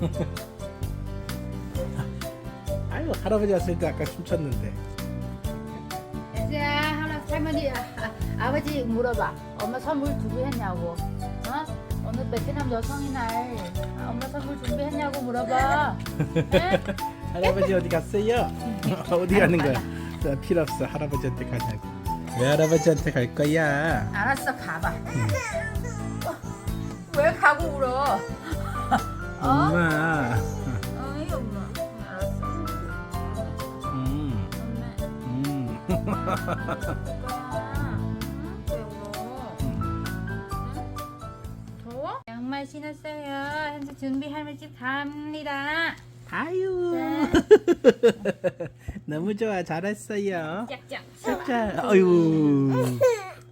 아유 할아버지 왔을 때 아까 춤췄는데. 자, 하나 할머니, 아, 아, 아버지 물어봐. 엄마 선물 준비했냐고. 어? 오늘 베트남 여성의 날. 아, 엄마 선물 준비했냐고 물어봐. 네? 할아버지 어디 갔어요? 어디 가는 거야? 자, 필요 없어. 할아버지한테 가자고. 왜 할아버지한테 갈 거야? 알았어, 가봐. 어, 왜 가고 울어? 어? 엄마. 어이, 엄마. 알았어. 음. 엄마. 음. 더워? 양말 신었어요. 현재 준비 할머니 갑니다. 아유. 네. 너무 좋아. 잘했어요. 짝짝. 짝짝. 아유.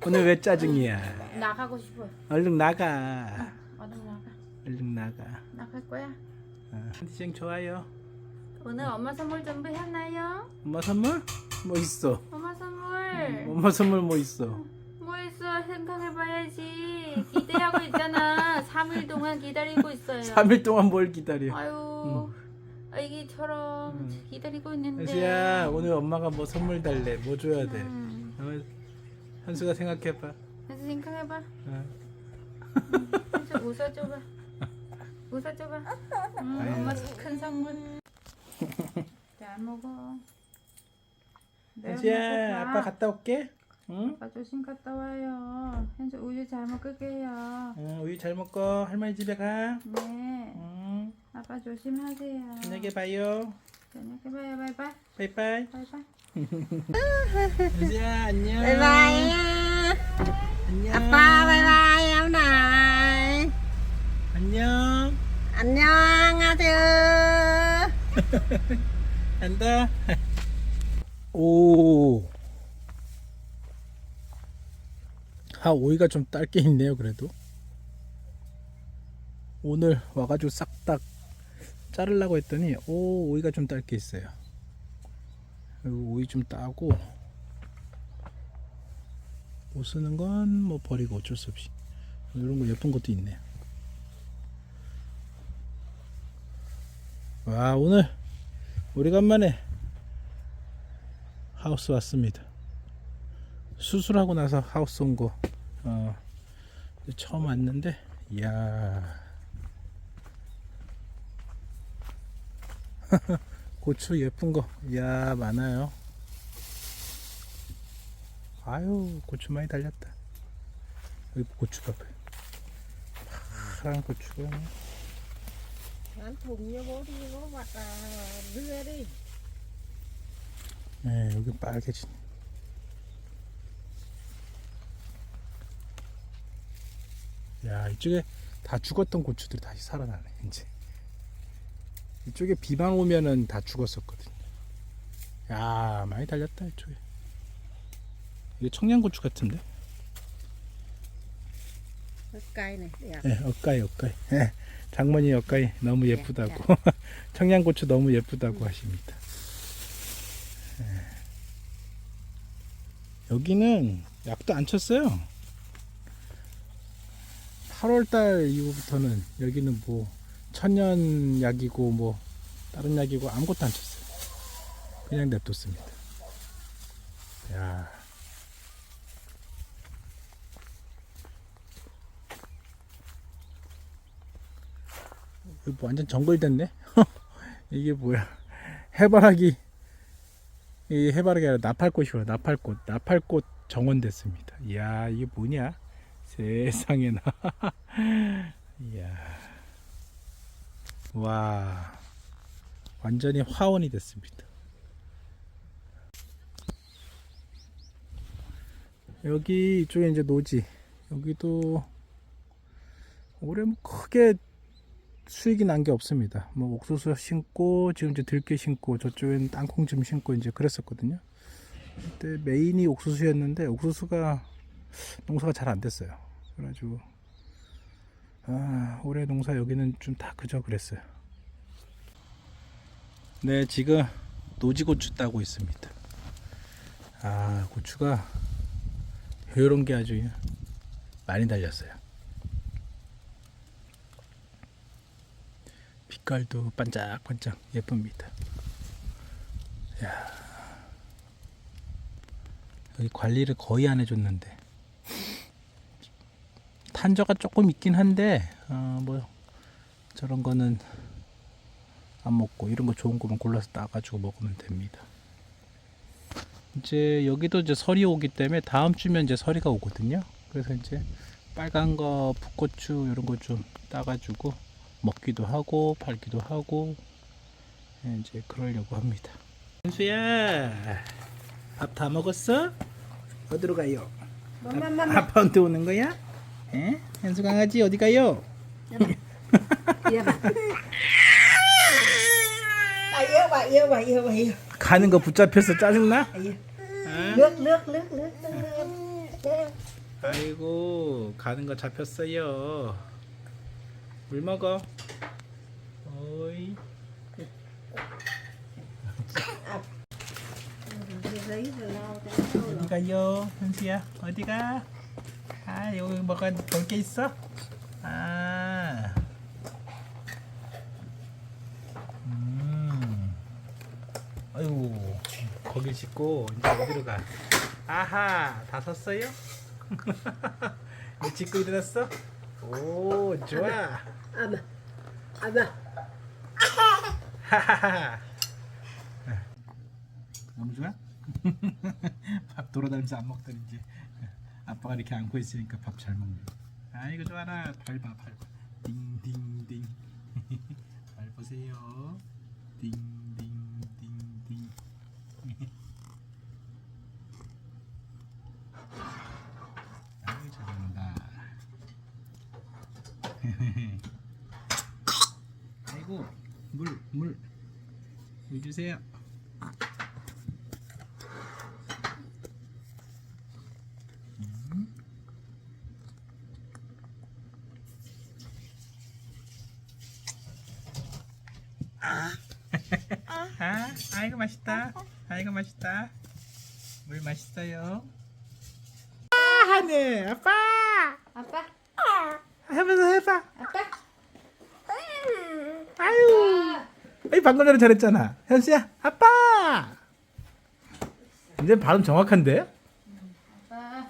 오늘 왜 짜증이야? 나가고 싶어. 얼른 나가. 얼른 나가. 얼른 나가. 나갈 거야. 어, 컨디션 좋아요. 오늘 엄마 선물 준비했나요? 엄마 선물? 뭐 있어? 엄마 선물. 엄마 선물 뭐 있어? 뭐 있어? 생각해봐야지. 기대하고 있잖아. 3일 동안 기다리고 있어요. 3일 동안 뭘 기다려? 아유. 아기처럼 음. 기다리고 있는데. 현수야 오늘 엄마가 뭐 선물 달래? 뭐 줘야 돼? 음. 어, 현수가 생각해봐. 그래서 생각해봐. 어. 현수 웃어줘봐. 웃어줘봐. 음. 엄마 큰 선물. 잘 먹어. 네, 현수야 아빠 갔다 올게. 응? 아빠 조심 갔다 와요. 현수 우유 잘 먹을게요. 응, 우유 잘 먹고 할머니 집에 가. 네. 응. 아빠 조심하세요. 저녁에 봐요. 저녁에 봐요. 바이바이. 바이바이. 바이바이. 현수야 안녕. 바이바이 안녕. 아빠 바이바이 엄마 안녕. 안녕하세요 간다. 오. 아 오이가 좀 짧게 있네요 그래도. 오늘 와가지고 싹 다 자르려고 했더니 오 오이가 좀 짧게 있어요. 오이 좀 따고 못 쓰는 건 뭐 버리고 어쩔 수 없이 이런 거 예쁜 것도 있네요. 와 오늘 오래간만에 하우스 왔습니다. 수술하고 나서 하우스 온 거, 어, 처음 왔는데, 이야. 고추 예쁜 거, 이야, 많아요. 아유, 고추 많이 달렸다. 여기 고추 봐봐요. 파란 고추가. Đưa đi 네, 여기 빨개진. 야, 이쪽에 다 죽었던 고추들이 다시 살아나네, 이제. 이쪽에 비방 오면은 다 죽었었거든요. 야, 많이 달렸다, 이쪽에. 이게 청양고추 같은데? Này đẹp 예, 엇가이, 엇가이. 예, 장모님 엇가이 너무 예쁘다고. 청양고추 너무 예쁘다고 하십니다. 예. 여기는 약도 안 쳤어요. 8월달 이후부터는 여기는 뭐 천연 약이고 뭐 다른 약이고 아무것도 안 쳤어요. 그냥 냅뒀습니다. 야. 이거 뭐 완전 정글 됐네. 이게 뭐야? 해바라기 이 해바라기 아니라 나팔꽃이구나. 나팔꽃. 나팔꽃 정원 됐습니다. 이야 이게 뭐냐? 세상에나. 이야. 와. 완전히 화원이 됐습니다. 여기 이쪽에 이제 노지. 여기도 올해 뭐 크게 수익이 난 게 없습니다. 뭐 옥수수 심고 지금 이제 들깨 심고 저쪽엔 땅콩 좀 심고 이제 그랬었거든요. 그때 메인이 옥수수였는데 옥수수가 농사가 잘 안 됐어요. 그래가지고 아 올해 농사 여기는 좀 다 그저 그랬어요. 네 지금 노지고추 따고 있습니다. 아 고추가 이런 게 아주 많이 달렸어요. 빛깔도 반짝반짝 예쁩니다. 야 여기 관리를 거의 안 해줬는데 탄저가 조금 있긴 한데 어, 뭐 저런 거는 안 먹고 이런 거 좋은 거만 골라서 따가지고 먹으면 됩니다. 이제 여기도 이제 설이 오기 때문에 다음 주면 이제 설이가 오거든요. 그래서 이제 빨간 거 풋고추 이런 거 좀 따가지고 먹기도 하고 팔기도 하고 예, 이제 그러려고 합니다. 현수야 밥 다 먹었어? 어디로 가요? 엄마만 아빠한테 오는 거야? 예? 현수 강아지 어디 가요? yêu bà yêu bà yêu 가는 거 붙잡혀서 짜증나? nước nước 아이고 가는 거 잡혔어요. 물 먹어. 어이. 어디 가요, 현수야? 어디 가? 아 여기 뭐가 볼 게 있어? 아. 음. 아이고 거길 씻고 이제 어디로 가? 아하 다 섰어요? 짚고 일어났어? 오 좋아. à bà 하하하. 너무 좋아? 밥 돌아다니면서 안 먹더니 이제 아빠가 이렇게 안고 있으니까 밥 잘 먹네. 아이고 좋아라. 봐. 띵띵띵. 발 보세요. 띵띵띵띵. 아이고 잘 먹는다. 아이고 물 물. 물 주세요. 음. 아, 아이고 맛있다. 아이고 맛있다. 물 맛있어요. 아, 하네. 아빠. 아빠 해봐, 해봐. 아빠 아이 방금 전에 잘했잖아. 현수야, 아빠. 이제 발음 정확한데? 아빠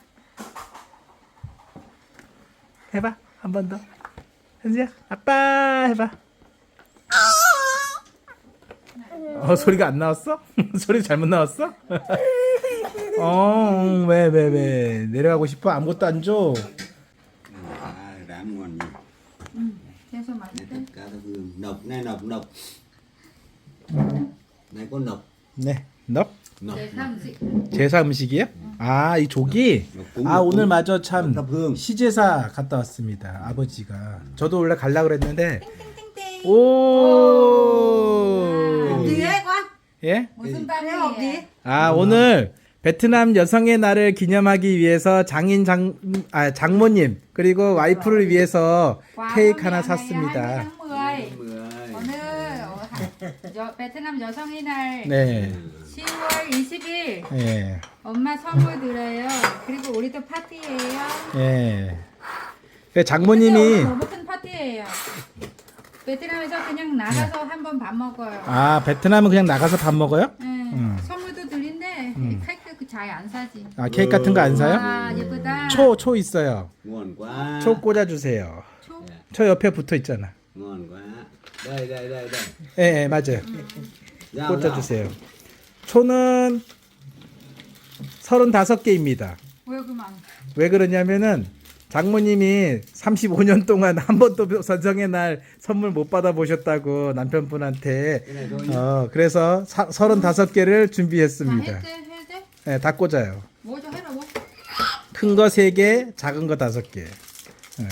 해봐 한 번 더. 현수야, 아빠 해봐. 어 소리가 안 나왔어? 소리 잘못 나왔어? 어, 왜, 왜, 왜? 내려가고 싶어? 아무것도 안 줘. À, rán ngon nhỉ. 해서 Này, 맛있대 tất cả này nọc nọc có nọc 네, 넙. 제 삼식 제사 음식이에요? 아, 이 조기? 아, 오늘 마저 참 납흥 시제사 갔다 왔습니다. 아버지가. 저도 원래 갈라 그랬는데. 오! con 예? 무슨 gì 빵이에요? 아 오늘 베트남 여성의 날을 기념하기 위해서 장인 장, 아, 장모님 그리고 와이프를 위해서 케이크 하나 샀습니다. 20 tháng 10 mười 오늘 어, 하- 여, 베트남 여성의 날 네, 10월 20일 예, 엄마 선물 드려요. 그리고 우리 도 파티예요. 예. 그 근데 장모님이 너무 큰 파티예요. 베트남에서 그냥 나가서 한번 밥 먹어요. 아 베트남은 그냥 나가서 밥 먹어요? 네, 음. 선물도 드린데 음. 케이크 잘 안 사지. 아 케이크 같은 거 안 사요? 와 예쁘다. 초 초 있어요. ngon quá 초 꽂아 주세요. 초? 초 옆에 붙어 있잖아. ngon đây đây đây đây 예, 예 맞아요. Dao, 꽂아 dao. 주세요. 초는 35개입니다. 왜 그만? 왜 그러냐면은 장모님이 35년 동안 한 번도 선성의 날 선물 못 받아 보셨다고 남편분한테 어 그래서 사, 35개를 다 준비했습니다. 했대. 네, 다 꽂아요. 뭐좀 해라 뭐. 큰 거 3개, 작은 거 5개. 네.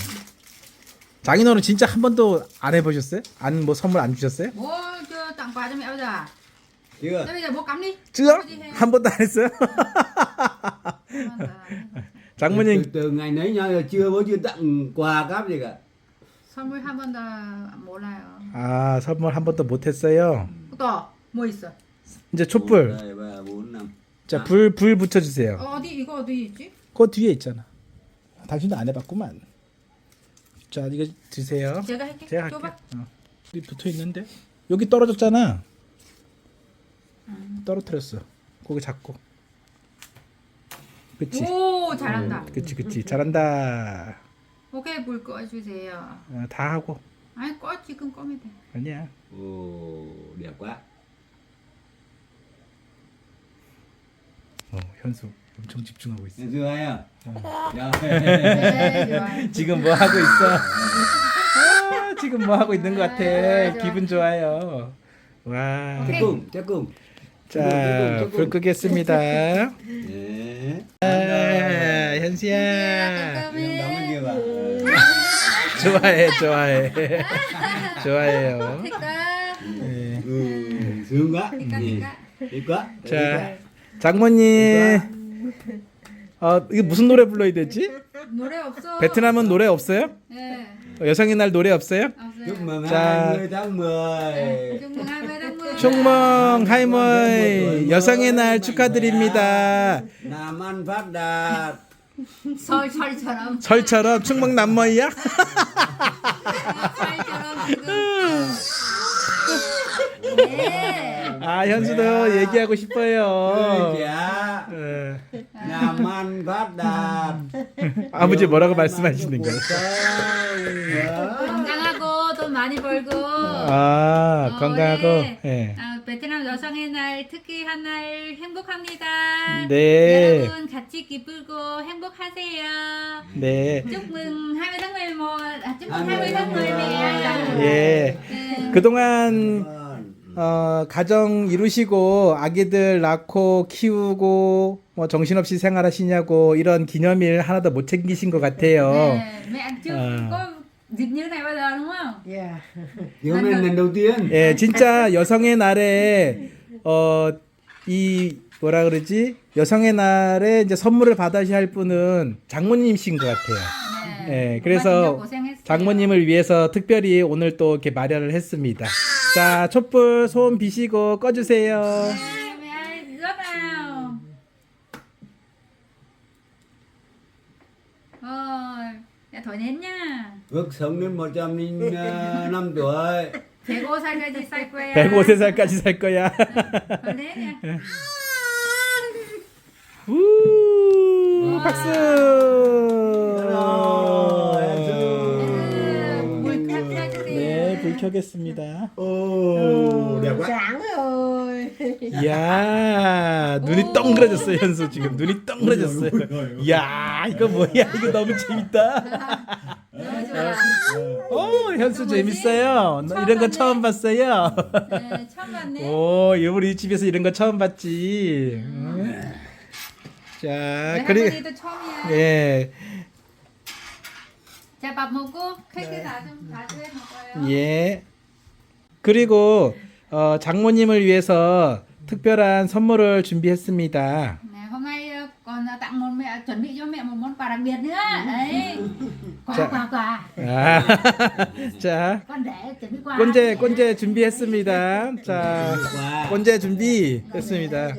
장인어른 진짜 한 번도 안 해보셨어요? 안 뭐 선물 안 주셨어요? 뭐저 tặng quà cho mẹ giờ. chưa Thế bây giờ bố cắm đi. chưa? Bố đi hay- 한 번도 안 했어요? 장모님 từ, từ ngày nấy nhau là chưa bố chưa tặng quà cáp gì cả 선물 한 번도 몰라요. 아 선물 한 번도 못 했어요. 또 뭐 있어? 이제 촛불. đây ba bốn năm 자, 불, 불 붙여주세요. 어, 어디 이거 어디 있지? 그 뒤에 있잖아. 당신도 안 해봤구만. 자, 이거 드세요. 제가 할게. 제가 줘봐. 할게. 어. 이 붙어 있는데 여기 떨어졌잖아. 떨어뜨렸어. 거기 잡고. 그치. 오 잘한다. 그치 그치 잘한다. 오케이 불 꺼주세요. 어, 다 하고 아니 꺼 지금 꺼면 돼. 아니야. Ồ, đẹp quá. 어 현수 엄청 집중하고 있어. À? Rồi. 네. 지금 뭐 하고 있어? 아, 지금 뭐 하고 있는 것 같아. 아, 좋아. 기분 좋아요. 와. Chắc cùng. 자, 불 끄겠습니다. 아, 현수야. Bên kia vào. 좋아해, 좋아해. 좋아해요. 네. Quá. Thích quá. 자, 장모님. 어, 이게 무슨 노래 불러야 되지? 노래 없어. 베트남은 노래 없어요? 네. 여성의 날 노래 없어요? 없어요. Chúc mừng Cha. 20 tháng 10. chúc mừng 20 tháng 10. 충멍 하이머이 여성의 날 축하드립니다. Phát đạt. 설 설처럼 설처럼 충멍 남머이야? 설처럼 지금. 네. 아 현수도 얘기하고 Người 싶어요. Làm ăn phát đạt. 아버지 뭐라고 말씀하시는 거예요? 건강하고 돈 많이 벌고. 아 어, 건강하고 네. 예. 아, 베트남 여성의 날 특히한 날 행복합니다. 네. 여러분 같이 기쁘고 행복하세요. 네. chúc mừng 20 tháng 11 à, chúc mừng 20 20 tháng 10 mẹ. 예. 네. 그동안 Vâng. 어, 가정 이루시고 아기들 낳고 키우고 뭐 정신없이 생활하시냐고 이런 기념일 하나도 못 챙기신 것 같아요. 네, mẹ ăn chưa À. có dịp như này bao giờ đúng không? Dạ. Thì hôm nay là lần đầu tiên. 예, 진짜 여성의 날에 어, 이 뭐라 그러지? 여성의 날에 이제 선물을 받으셔야 할 분은 장모님이신 것 같아요. 네. 예, 그래서 고생했어요. 장모님을 위해서 특별히 오늘 또 이렇게 마련을 했습니다. 자, 촛불 소원 비시고 꺼주세요. 네, nến nha. Ước sống đến 105 tuổi. 105살까지 살 거야. 105세살까지 살 거야. nha. 우, 박수. 불 켜겠습니다. Quá. Sáng rồi. 이야, 눈이 동그래졌어요, 현수 지금. 눈이 동그래졌어요. 이야, 이거 뭐야? 이거 너무 재밌다. 오, 현수 재밌어요. 나 이런 거 처음 봤어요. 네, 처음 봤네. 오, 우리 집에서 이런 거 처음 봤지. 응. 자, 우리 그리 할머니도 처음이야. 예, 자, 밥 먹고 케이크 다좀 다시 해 먹어요. 예. 그리고 어, 장모님을 위해서 특별한 선물을 준비했습니다. Này, hôm nay ờ, còn tặng một mẹ chuẩn bị cho mẹ một món quà đặc biệt nữa. Đấy. Quà Dạ. quà quà. 아, 자, Con để chuẩn bị quà. 꼰제 꼰제 준비했습니다. 자. 꼰제 준비했습니다.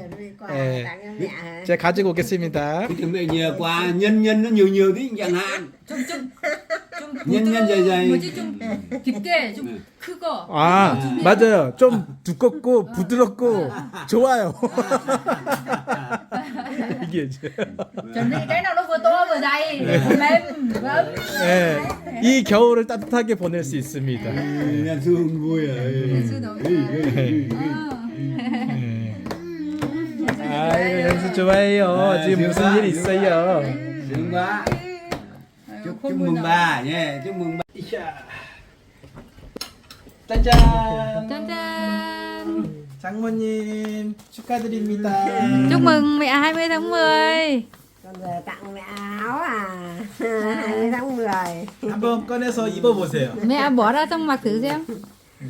Mẹ hả? 제가 가지고 오겠습니다. Cái chuẩn bị nhiều quá, nhân nhân nó nhiều nhiều tí chẳng hạn. 좀, 좀, 좀 년. 뭐지 좀 깊게 좀 크고. 아, 맞아요. 좀 두껍고 부드럽고 좋아요. 이게 이제. chuẩn bị cái nào nó vừa to vừa dày, vừa mềm, vâng. 예, 이 겨울을 따뜻하게 보낼 수 있습니다. Nhân xương vui rồi. sư 너무 좋아. 어. 아, 연수 좋아해요. 지금 무슨 일 있어요? Quá. 아유, Chúc 콧물 chúc mừng 나와. bà nhé, chúc mừng bà. 짜잔. 짠짠. 장모님 축하드립니다. Chúc mừng mẹ 20 tháng 10. Con về tặng mẹ áo à 20 tháng 10 한번 꺼내서 입어보세요. Mẹ bỏ ra trong mặc thử xem.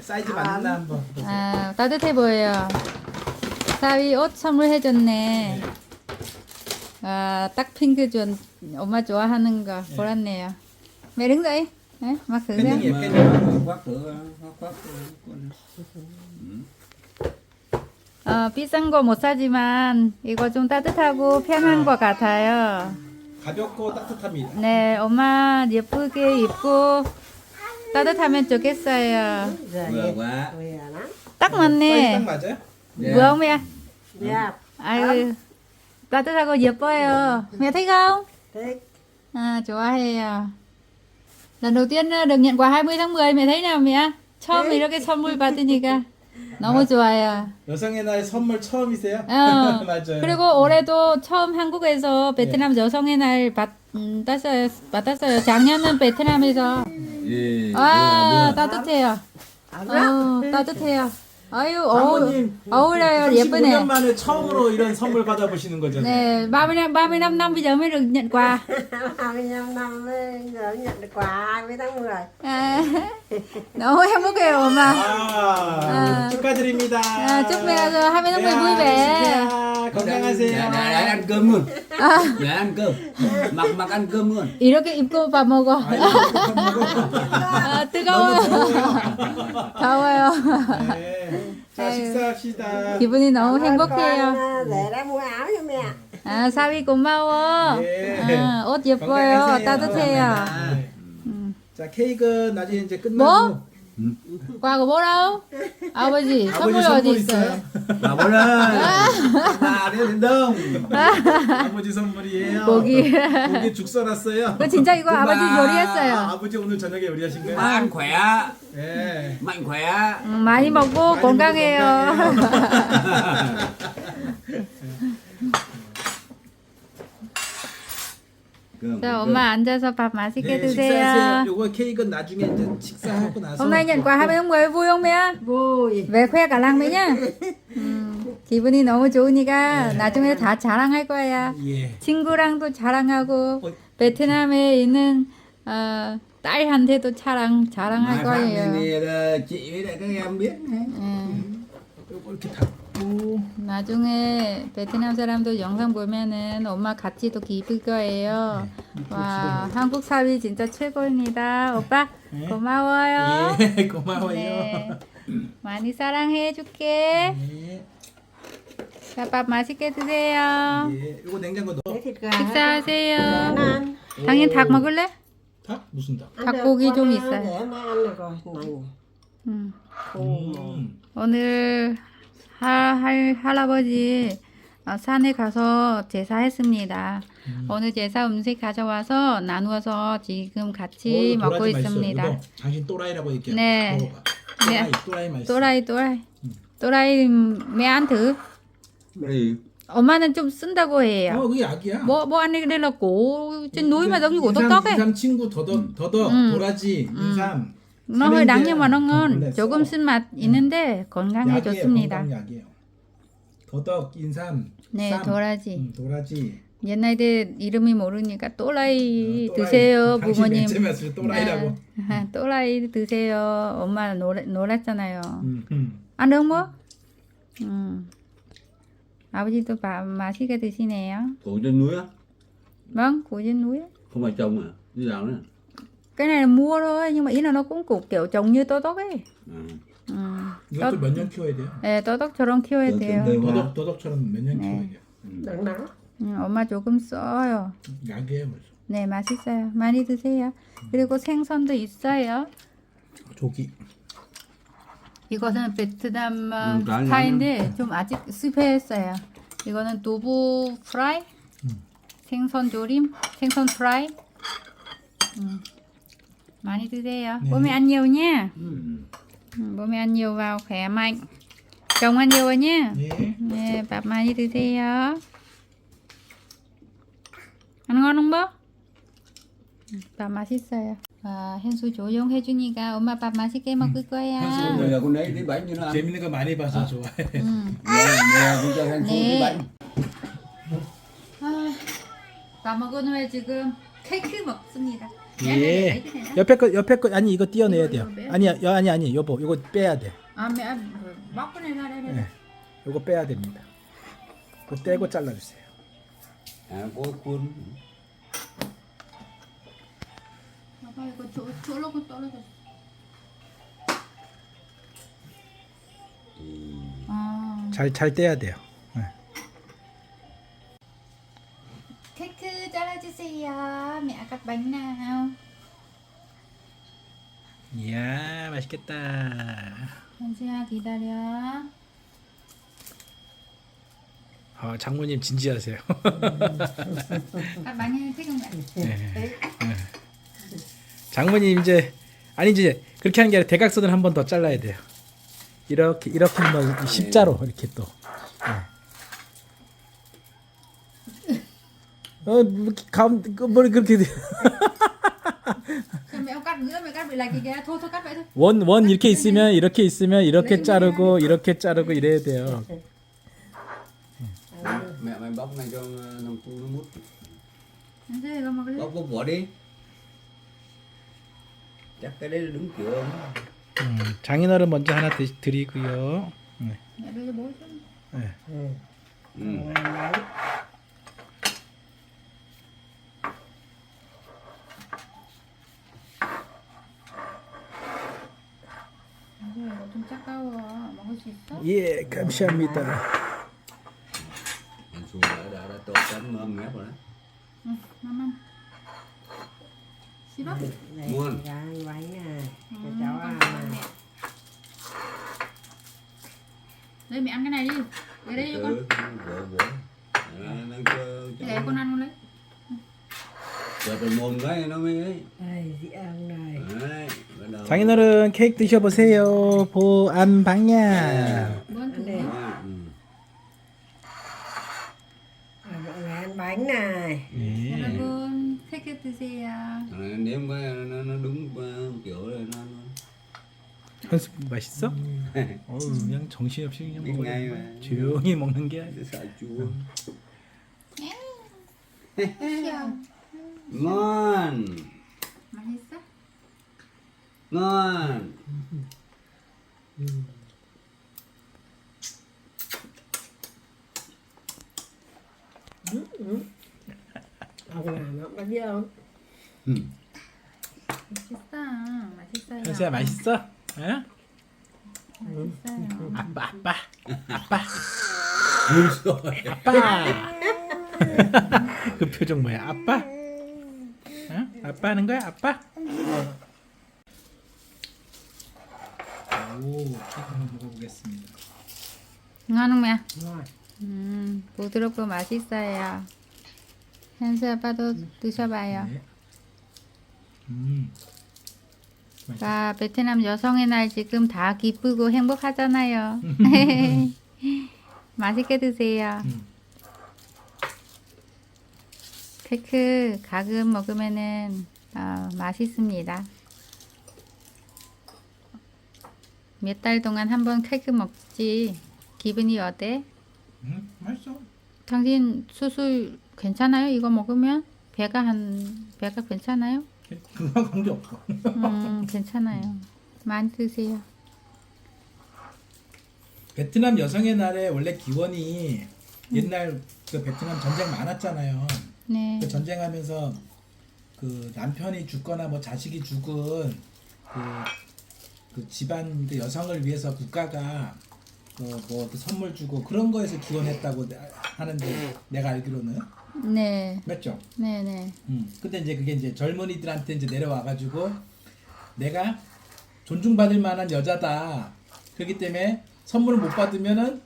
사이즈 맞나 한번. 보세요. 아, 따뜻해 보여요. 사위 옷 선물해줬네. 아, 딱 핑크 준 엄마 좋아하는 거 골랐네요. Mà 팬딩. khoác cửa, khoác khoác cửa. 어, 비싼 거 못 사지만 이거 좀 따뜻하고 편한 것 같아요. 가볍고 따뜻합니다. 네, 엄마 예쁘게 입고 따뜻하면 좋겠어요. lắm 딱 사이즈 딱 맞네. 맞아요? Mẹ? đẹp 아유, 따뜻하고 예뻐요. không? Thích À, 좋아해요. lần đầu tiên được nhận quà 20 tháng 10 mẹ thấy nào mẹ? 처음 이렇게 선물 받으니까 너무 좋아요. 여성의 날 선물 처음이세요? 어, 맞아요. 그리고 올해도 처음 한국에서 베트남 여성의 날 받, 음, 땄어요, 받았어요. 작년은 베트남에서. Ê, 아, đưa, đưa. 따뜻해요. à, 어, 따뜻해요. 아유, 장모님 어울려요. 35년 예쁘네. 만에 처음으로 이런 선물 받아보시는 거잖아요. 네, 30 năm, 35 năm bây giờ mới được nhận quà. 25 năm mới giờ nhận được quà 20 tháng 10 아, 너무 행복해요, 엄마. 아, 아. 축하드립니다. 아, chúc mẹ rồi 20 tháng 10 vui vẻ. 야, 건강하세요. Ăn cơm luôn dạ ăn cơm mặc mặc ăn cơm luôn 이렇게 입고 밥 먹어. 아이고, 밥 먹어. 아, 뜨거워요. 더워요. 네. 자. 식사합시다. 기분이 너무 행복해요. à, để ra mua áo cho mẹ 아, 사위 고마워. 예. 아, 옷 예뻐요. 건강하세요. 따뜻해요. 네. 음. 자, 케이크 나중에 이제 끝나고 뭐? 과거 뭐라고? 아버지, 선물 어디 있어요? đi đến đâu 아버지 선물이에요. 고기. 고기 죽 써놨어요. 그 진짜 이거 아버지 아, 요리했어요. 아버지 오늘 저녁에 요리하신 거예요? 네. mạnh khỏe 음, 많이 먹고 많이 건강해요. 먹고 cơm 자, 엄마 앉아서 밥 맛있게 네, 식사하세요. 드세요. 요거 케이크는 나중에 이제 식사하고 나서 Hôm nay nhận quà 20 tháng 10 vui không mẹ? vui Về khoe cả làng mẹ nhá. 음, 기분이 너무 좋으니까 나중에 다 자랑할 거야. 예. 친구랑도 자랑하고 어. 베트남에 있는 어, 딸한테도 자랑 자랑할 phát 거예요. 요거 이렇게 닫 고 나중에 베트남 사람도 영상 보면은 엄마 같이 또 기쁠 거예요. 와 한국 사위 진짜 최고입니다. 오빠 네. 고마워요. 예, 고마워요. 네. 많이 사랑해 줄게. 예. 자, 밥 맛있게 드세요. 예. 요거 냉장고 넣어. 식사하세요. 당연 닭 먹을래? 닭? 무슨 닭? ăn 닭고기 좀 있어요. 음. 음. 오늘 하, 할, 할아버지 어, 산에 가서 제사했습니다. 음. 오늘 제사 음식 가져와서 나누어서 지금 같이 어, 먹고. 있습니다. 당신 또라이라고 얘기해. 네. 먹어봐. 네. 또라이, 또라이 맛있어. 또라이 또라이 또라이 ăn thử cái gì 엄마는 좀 쓴다고 해요. 어, 그게 약이야. 뭐 뭐 안에 mà giống như của 인삼, 친구 더덕, 더덕, 음. 도라지, 인삼. Nó hơi đắng nhưng mà nó 음, ngon. 원래 조금 써. 쓴맛 있는데 건강에 약이에요, 좋습니다. 약이에요. 더덕, 인삼, 네, 쌈, 도라지. 음, 도라지. 옛날에 이름이 모르니까 또라이 어, 또라이. 드세요, 부모님. 맨 처음에 왔을 때 또라이라고. 네. 또라이 드세요. 엄마 놀, 놀았잖아요. 음, 음. ăn được không? 음. 아버지도 밥 맛있게 드시네요. của trên núi. ấy. không phải trồng à đi nào nữa Cái này là mua thôi, nhưng mà ý là nó cũng cục kiểu trồng như tố tóc ấy. à. 음. 이것도 몇 년 키워야 돼요? 네, 또덕처럼 키워야 또- 돼요. 또- 도덕, 도덕처럼 몇 년 네. 키워야 돼요? đừng nắng 음, 엄마 조금 써요. 약이에요, 벌써. 네, 맛있어요. 많이 드세요. 그리고 생선도 있어요. 조기. 이거는 베트남 어, 음, 아니, 스타일인데 좀 아직 습했어요. 이거는 두부 프라이, 생선 조림, 생선 프라이. 음, 많이 드세요. 네. 몸에 안 nhiều nha. ừ. 음, 몸에 안 nhiều vào khỏe mạnh. chồng ăn nhiều rồi nha. 예. 네, 밥 많이 드세요. ăn ngon không bố? 음, 밥 맛있어요. 아, 현수 조용 해주니까 엄마 밥 맛있게 먹을 거야. 현수 Bây giờ con lấy tí bánh cho nó ăn 재밌는 거 많이 봐서 좋아해. 음. Giờ- giờ con cho Thanh Phương tí 네. bánh 아, 밥 먹은 후에 지금 케이크 먹습니다. 예. 옆에 거 옆에 거 아니 이거 띄어내야 돼요. 아니 여, 아니 아니 여보 이거 빼야 돼. 아, 내가 래 네. 이거 빼야 됩니다. 이거 떼고 잘라 주세요. à có khuôn 아빠 이거 조, 졸라고 떨어졌어. 아, 잘 잘 떼야 돼요. 네. cắt bánh nào. 예. 맛있겠다. 현수야 기다려. 아, 장모님 진지하세요. 아 많이 찍은 거야. 네. 장모님 이제 아니 이제 그렇게 하는 게 아니라 대각선을 한 번 더 잘라야 돼요. 이렇게 이렇게 한번 십자로 이렇게 또. 네. 어, 뭐, 가운 뭘 그렇게 돼. 원, 원 이렇게 있으면 이렇게 있으면 이렇게 자르고 이렇게 자르고 이래야 돼요. mẹ mày bóc này cho thằng cu nó mút Anh chơi con mà cái bóc bóc bỏ đi chắc cái đấy là đúng kiểu ông 음, 장인어른 먼저 하나 드, 드리고요. 네. mẹ đưa cho bố chứ. 네. ừ. ừ. đấy Rồi bố 좀 차가워. 먹을 수 있어? 예, 감사합니다. Anh xuống đã đã đã tốt lắm mơm mép rồi đó 응, mamam. 싫어? này Muôn. ra ăn bánh này cho Ừ, cháu con ăn cảm ơn này mẹ. Đây mẹ ăn cái này đi. Để đây cho con. Từ vỗ vỗ Nó- nó cho Để đấy con ăn luôn đấy. cho từ mồm cái nó mới ấy đây dĩ ăn này đấy bắt đầu 장인어른 케이크 드셔보세요. 보안 방향. Mọi người ăn bánh này 예. 여러분 케이크 드세요. Thằng này nếm cái nó, nó đúng ờ, kiểu này nó, nó 현수 맛있어? 어, 그냥 정신없이 그냥 먹어. 조용히 먹는 게 아니라. sợ chua 귀여워. ngon 맛있어? Nó có biết không ừ. 맛있어. 맛있어요. 현수야 맛있어? 어? 맛있어요. 아빠 아빠 아빠 rồi 아빠 그 표정 뭐야 아빠? 어? 아빠 하는 거야 아빠? 오 한번 먹어보겠습니다 mẹ? ngon 음, 부드럽고 맛있어요. 현수 아빠도 드셔봐요. 네. 음 자, 베트남 여성의 날 지금 다 기쁘고 행복하잖아요. 맛있게 드세요. 음. 케이크 가끔 먹으면은 어, 맛있습니다. 몇 달 동안 한 번 케이크 먹지. 기분이 어때? 음, 맛있어 당신 수술 괜찮아요? 이거 먹으면 배가 한 배가 괜찮아요? 그거랑 관계 없어 음, 괜찮아요. 많이 드세요. 베트남 여성의 날에 원래 기원이 옛날 그 베트남 전쟁 많았잖아요. 네. 그 전쟁하면서 그 남편이 죽거나 뭐 자식이 죽은 그, 그 집안 그 여성을 위해서 국가가 그뭐 선물 주고 그런 거에서 기원했다고 내- 하는데 내가 알기로는 네. 맞죠? 네, 네. 음. 근데 이제 그게 이제 젊은이들한테 이제 내려와 가지고 내가 존중받을 만한 여자다. 그렇기 때문에 선물을 못 받으면은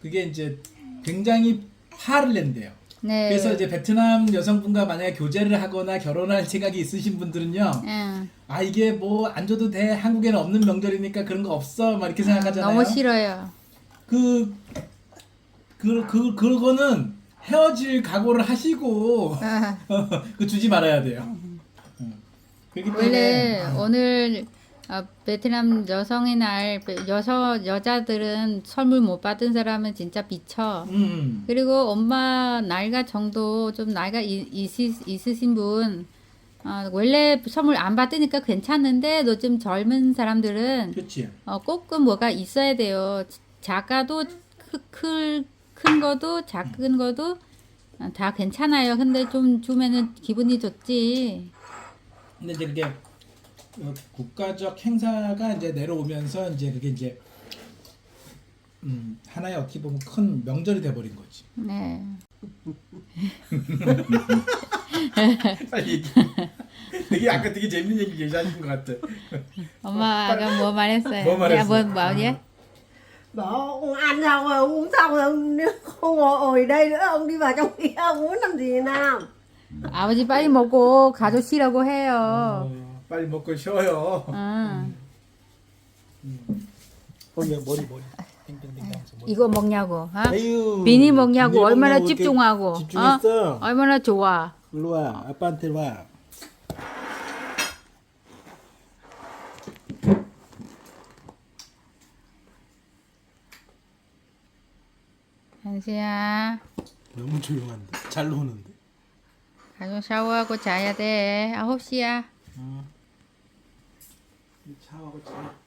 그게 이제 굉장히 화를 낸대요. 네. 그래서 이제 베트남 여성분과 만약에 교제를 하거나 결혼할 생각이 있으신 분들은요. 응. 아 이게 뭐 안 줘도 돼. 한국에는 없는 명절이니까 그런 거 없어. 막 이렇게 생각하잖아요. 너무 싫어요. 그, 그, 그, 그거는 헤어질 각오를 하시고 아, 그 주지 말아야 돼요. 응. 그렇기 때문에 원래 오늘 어, 베트남 여성의 날 베- 여서 여자들은 선물 못 받은 사람은 진짜 비쳐. 음, 음. 그리고 엄마 나이가 정도 좀 나이가 이- 있으, 있으신 분 어, 원래 선물 안 받으니까 괜찮은데 요즘 젊은 사람들은. 어, 꼭은 뭐가 있어야 돼요. 작아도 크, 클, 큰 거도 작은 거도 어, 다 괜찮아요. 근데 좀 주면은 기분이 좋지. 근데 이제 그게 어, 국가적 행사가 이제 내려오면서 이제 그게 이제 음, 하나의 어떻게 보면 큰 명절이 돼버린 거지. 네. 빨리 얘기. 되게 아까 되게 재밌는 얘기 얘기하신 것 같아. 엄마 아까 뭐 말했어요? 뭐 말했어? 뭐 뭐지? Bảo ông ăn xong rồi ông uống xong rồi ông không ngồi ở đây nữa ông đi vào trong kia ông muốn làm gì nào 아버지 빨리 먹고 가족 쉬라고 해요. 어, 빨리 먹고 쉬어요. 응. 어, 얘 머리 머리. 하면서 머리. 이거 먹냐고. 어? 에휴, 비니 먹냐고 비니 얼마나 먹냐고 이렇게 집중하고. 집중했어. 어? 얼마나 좋아. 일로 와, 아빠한테 와. 한시야 너무 조용한데, 잘 노는데. 가족 샤워하고 자야 돼. 9시야. 샤 워하고 자.